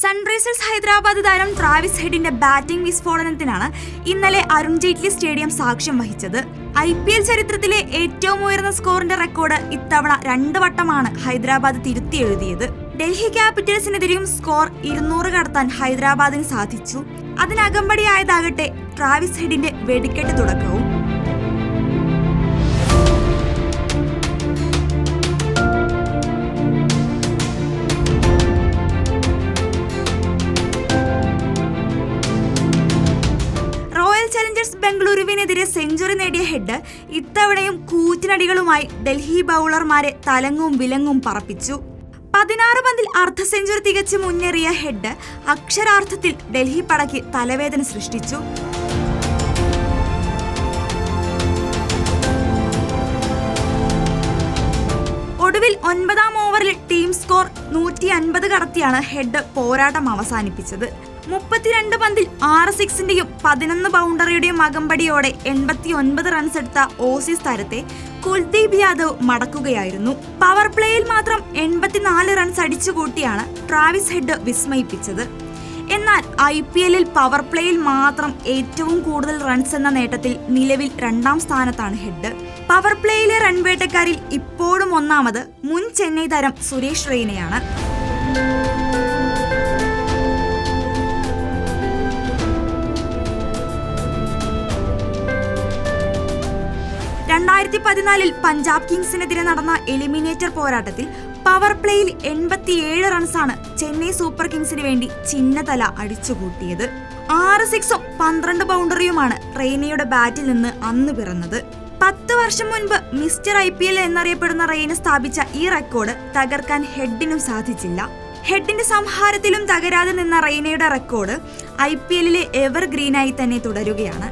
Sunrisers Hyderabad താരം Travis ഹെഡിന്റെ batting വിസ്ഫോടനത്തിനാണ് ഇന്നലെ Arun Jaitley stadium സാക്ഷ്യം വഹിച്ചത്. ഐ പി എൽ ചരിത്രത്തിലെ ഏറ്റവും ഉയർന്ന സ്കോറിന്റെ റെക്കോർഡ് ഇത്തവണ രണ്ട് വട്ടമാണ് ഹൈദരാബാദ് തിരുത്തി എഴുതിയത്. ഡൽഹി ക്യാപിറ്റൽസിനെതിരെയും സ്കോർ ഇരുന്നൂറ് കടത്താൻ ഹൈദരാബാദിന് സാധിച്ചു. അതിനകമ്പടിയായതാകട്ടെ ട്രാവിസ് ഹെഡിന്റെ വെടിക്കെട്ട് തുടക്കവും. ചലഞ്ചേഴ്സ് ബംഗളൂരുവിനെതിരെ സെഞ്ചുറി നേടിയ ഹെഡ് ഇത്തവണയും കൂറ്റിനടികളുമായി ഡൽഹി ബൗളർമാരെ തലങ്ങും വിലങ്ങും പറപ്പിച്ചു. പതിനാറ് പന്തിൽ അർദ്ധ സെഞ്ചുറി തികച്ച് മുന്നേറിയ ഹെഡ് അക്ഷരാർത്ഥത്തിൽ ഡൽഹി പടയ്ക്ക് തലവേദന സൃഷ്ടിച്ചു. ഒൻപതാം ഓവറിൽ ടീം സ്കോർ നൂറ്റി അൻപത് കടത്തിയാണ് ഹെഡ് പോരാട്ടം അവസാനിപ്പിച്ചത്. മുപ്പത്തിരണ്ട് പന്തിൽ ആറ് സിക്സിന്റെയും പതിനൊന്ന് ബൗണ്ടറിയുടെയും അകമ്പടിയോടെ എൺപത്തി ഒൻപത് റൺസ് എടുത്ത ഓസീസ് താരത്തെ കുൽദീപ് യാദവ് മടക്കുകയായിരുന്നു. പവർ പ്ലേയിൽ മാത്രം എൺപത്തിനാല് റൺസ് അടിച്ചുകൂട്ടിയാണ് ട്രാവിസ് ഹെഡ് വിസ്മയിപ്പിച്ചത്. എന്നാൽ ഐ പി എല്ലിൽ പവർ പ്ലേയിൽ മാത്രം ഏറ്റവും കൂടുതൽ റൺസ് എന്ന നേട്ടത്തിൽ നിലവിൽ രണ്ടാം സ്ഥാനത്താണ് ഹെഡ് പവർ പ്ലേയിലെ റൺവേട്ടക്കാരിൽ ഇപ്പോഴും ഒന്നാമത് മുൻ ചെന്നൈ താരം സുരേഷ് റെയ്നയാണ്. രണ്ടായിരത്തി പതിനാലിൽ പഞ്ചാബ് കിങ്സിനെതിരെ നടന്ന എലിമിനേറ്റർ പോരാട്ടത്തിൽ പവർ പ്ലേയിൽ എൺപത്തിയേഴ് റൺസാണ് ചെന്നൈ സൂപ്പർ കിങ്സിന് വേണ്ടി ചിന്നതല അടിച്ചുകൂട്ടിയത്. ആറ് സിക്സും പന്ത്രണ്ട് ബൗണ്ടറിയുമാണ് റെയ്നയുടെ ബാറ്റിൽ നിന്ന് അന്ന് പിറന്നത്. പത്ത് വർഷം മുൻപ് മിസ്റ്റർ ഐ പി എൽ എന്നറിയപ്പെടുന്ന റെയ്ന സ്ഥാപിച്ച ഈ റെക്കോർഡ് തകർക്കാൻ ഹെഡിനും സാധിച്ചില്ല. ഹെഡിന്റെ സംഹാരത്തിലും തകരാതെ നിന്ന റെയ്നയുടെ റെക്കോർഡ് ഐ പി എല്ലിലെ എവർ ഗ്രീനായി തന്നെ തുടരുകയാണ്.